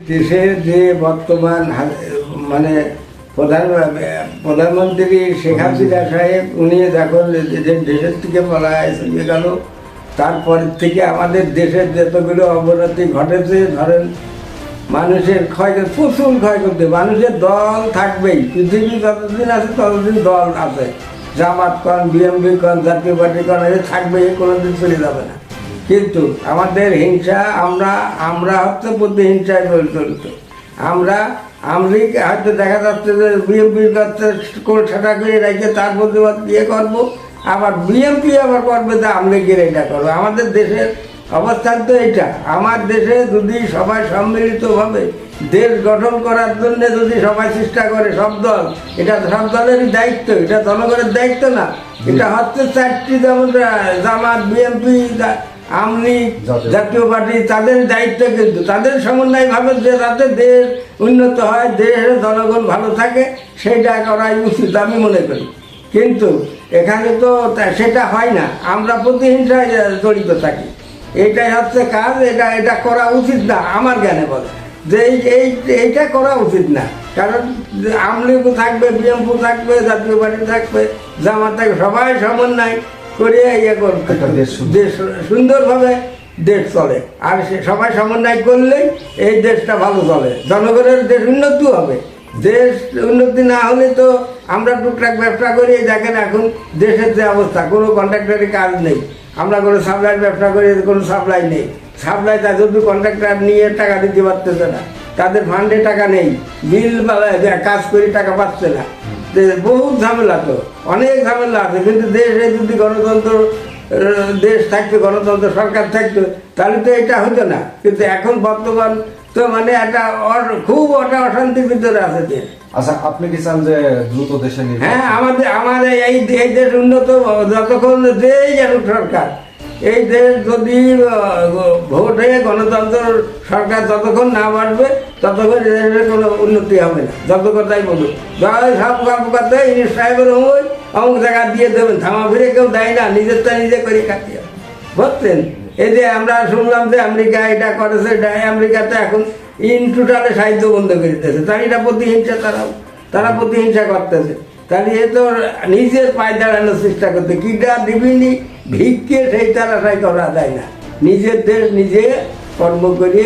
দেশের যে বর্তমান মানে প্রধান, প্রধানমন্ত্রী শেখ হাসিনা সাহেব, উনি যখন দেশের থেকে পলায় চলে গেল, তারপর থেকে আমাদের দেশের যতগুলো অবনতি ঘটেছে, ধরেন মানুষের ক্ষয় প্রচুর ক্ষয় করতে মানুষের দল থাকবেই, পৃথিবী যতদিন আছে, ততদিন দল আছে। জামাত কন বিএমপি কন, জাতীয় পার্টি কন, এ থাকবে কোনোদিন চলে যাবে না। কিন্তু আমাদের হিংসা আমরা আমরা হচ্ছে প্রতিহিংসায় জড়িত। আমরা আমলিগ হয়তো দেখা যাচ্ছে যে বিএনপির কাছে কোন করে রেখে তার প্রতিবাদ ইয়ে করব। আবার বিএনপি আবার করবে যে আমলিগের এটা করব। আমাদের দেশের অবস্থান তো এটা আমার দেশে যদি সবাই সম্মিলিতভাবে দেশ গঠন করার জন্য যদি সবাই চেষ্টা করে সব দল, এটা সব দলেরই দায়িত্ব, এটা জনগণের দায়িত্ব না। এটা হচ্ছে চারটি যেমন জামাত, বিএনপি আমলি জাতীয়- পার্টি তাদের দায়িত্ব কিন্তু তাদের সমন্বয় ভাবে যে যাতে দেশ উন্নত হয় দেশের জনগণ ভালো থাকে সেটা করাই উচিত আমি মনে করি। কিন্তু এখানে তো সেটা হয় না। আমরা প্রতিহিংসায় জড়িত থাকি। এটাই হচ্ছে কাজ এটা এটা করা উচিত না আমার জ্ঞানে বলে। যে এই এই এইটা করা উচিত না। কারণ আমলিগু থাকবে বিএমপু থাকবে জাতীয় পার্টি থাকবে জামাত থাকবে সবাই সমন্বয়। করে ইয়ে দেশ সুন্দরভাবে দেশ চলে। আর সে সবাই সমন্বয় করলেই এই দেশটা ভালো চলে। জনগণের দেশ উন্নতি হবে। দেশ উন্নতি না হলে তো আমরা টুকটাক ব্যবসা করি। দেখেন এখন দেশের যে অবস্থা কোনো কন্ট্রাক্টারি কাজ নেই। আমরা কোনো সাপ্লাই ব্যবসা করি কোনো সাপ্লাই নেই। সাপ্লাই তা যদি কন্ট্রাক্টার নিয়ে টাকা দিতে পারতেছে না। তাদের ফান্ডে টাকা নেই। বিল কাজ করে টাকা পাচ্ছে না। যে বহুত ঝামেলা তো। অনেক ঝামেলা আছে কিন্তু দেশে যদি গণতন্ত্র দেশ থাকতো গণতন্ত্র সরকার থাকতো তাহলে তো এটা হতো না। কিন্তু এখন বর্তমান তো মানে একটা খুব একটা অশান্তির ভিতরে আছে দেশ। আচ্ছা আপনি কি চান যে দ্রুত দেশে হ্যাঁ আমাদের আমাদের এই এই দেশ উন্নত যতক্ষণ যেই জানুক সরকার। এই দেশ যদি ভোট গণতন্ত্র সরকার যতক্ষণ না বাড়বে, ততক্ষণ দেশের কোনো উন্নতি হবে না। যত কথাই বলুন যারা সব গল্প করতে ইংলিশ সাহেবের অমুক অমুক জায়গা দিয়ে দেবেন। থামা ফিরে কেউ দেয় না, নিজেরটা নিজে করে খাতে হবে বুঝছেন? এই যে আমরা শুনলাম যে আমেরিকা এটা করেছে, এটা আমেরিকাতে এখন ইন টোটালে সাহিত্য বন্ধ করে দিতেছে। তার এটা প্রতিহিংসা তারা তারা প্রতিহিংসা করতেছে। তাহলে এ তো নিজের পায়ে দাঁড়ানোর চেষ্টা করতে কিটা দিবিনি ভিক্ষে সেই তারা সাই করা যায় না নিজের দেশ নিজে কর্ম করে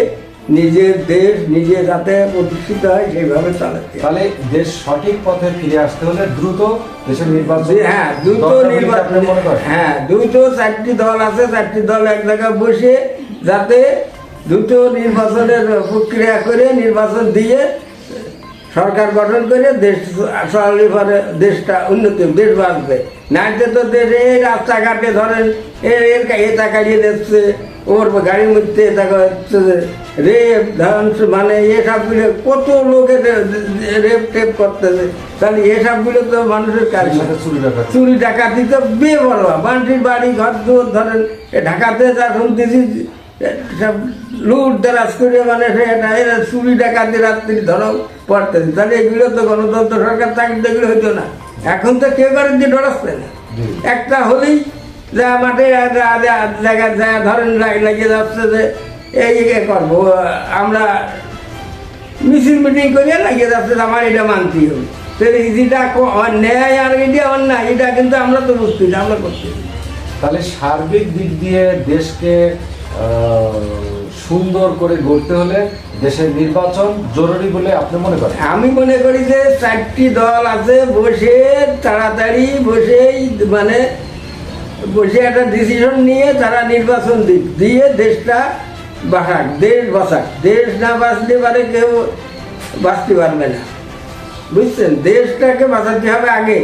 নিজের দেশ নিজে যাতে প্রতিষ্ঠিত হয় সেইভাবে হবে। তাহলে দেশ সঠিক পথে ফিরে আসতে হলে দ্রুত দেশের নির্বাচন হ্যাঁ দ্রুত নির্বাচন? হ্যাঁ দ্রুত চারটি দল আছে চারটি দল এক জায়গায় বসে যাতে দ্রুত নির্বাচনের প্রক্রিয়া করে নির্বাচন দিয়ে সরকার গঠন করে দেশ চলালে পরে দেশটা উন্নতি দেশ বাঁচবে। নাইতে তো দেশে এই রাস্তাঘাটে ধরেন এর এটা কাড়িয়ে দিচ্ছে ওর গাড়ির মধ্যে দেখা হচ্ছে রেপ ধ্বংস মানে এসবগুলো কত লোকে রেপ টেপ করতেছে। তাহলে এসবগুলো তো মানুষের কাজ চুরি ডাকাতি। তো বে বড় বান্টির বাড়ি ঘর দুয়ার ধরেন এ ঢাকাতে যা শুনতেছি সব লুট দারাজ করে মানে এরা চুরি ডাকাতি রাত্রি ধরাও পড়তেছে। তাহলে এগুলো তো গণতন্ত্র সরকার থাকলে এগুলো হইতো না। এখন তো কেউ কারোর দিয়ে ডরাচ্ছে না। একটা হলেই যা মাঠে জায়গায় যা ধরেন লাগ- লাগিয়ে যাচ্ছে যে এই করব আমরা মিছিল মিটিং করে লাগিয়ে যাচ্ছে যে আমার এটা মানতেই হবে। যেটা ন্যায় আর এটা অন্যায় এটা কিন্তু আমরা তো বুঝতে না আমরা করতে তাহলে সার্বিক দিক দিয়ে দেশকে সুন্দর করে গড়তে হলে দেশের নির্বাচন জরুরি বলে আপনি মনে করেন? আমি মনে করি যে চারটি দল আছে, বসে তাড়াতাড়ি বসেই মানে বসে একটা ডিসিশন নিয়ে তারা নির্বাচন দিক দিয়ে দেশটা বাঁচাক, দেশ বাঁচাক। দেশ না বাঁচতে পারে কেউ বাঁচতে পারবে না। বুঝছেন? দেশটাকে বাঁচাতে হবে আগে।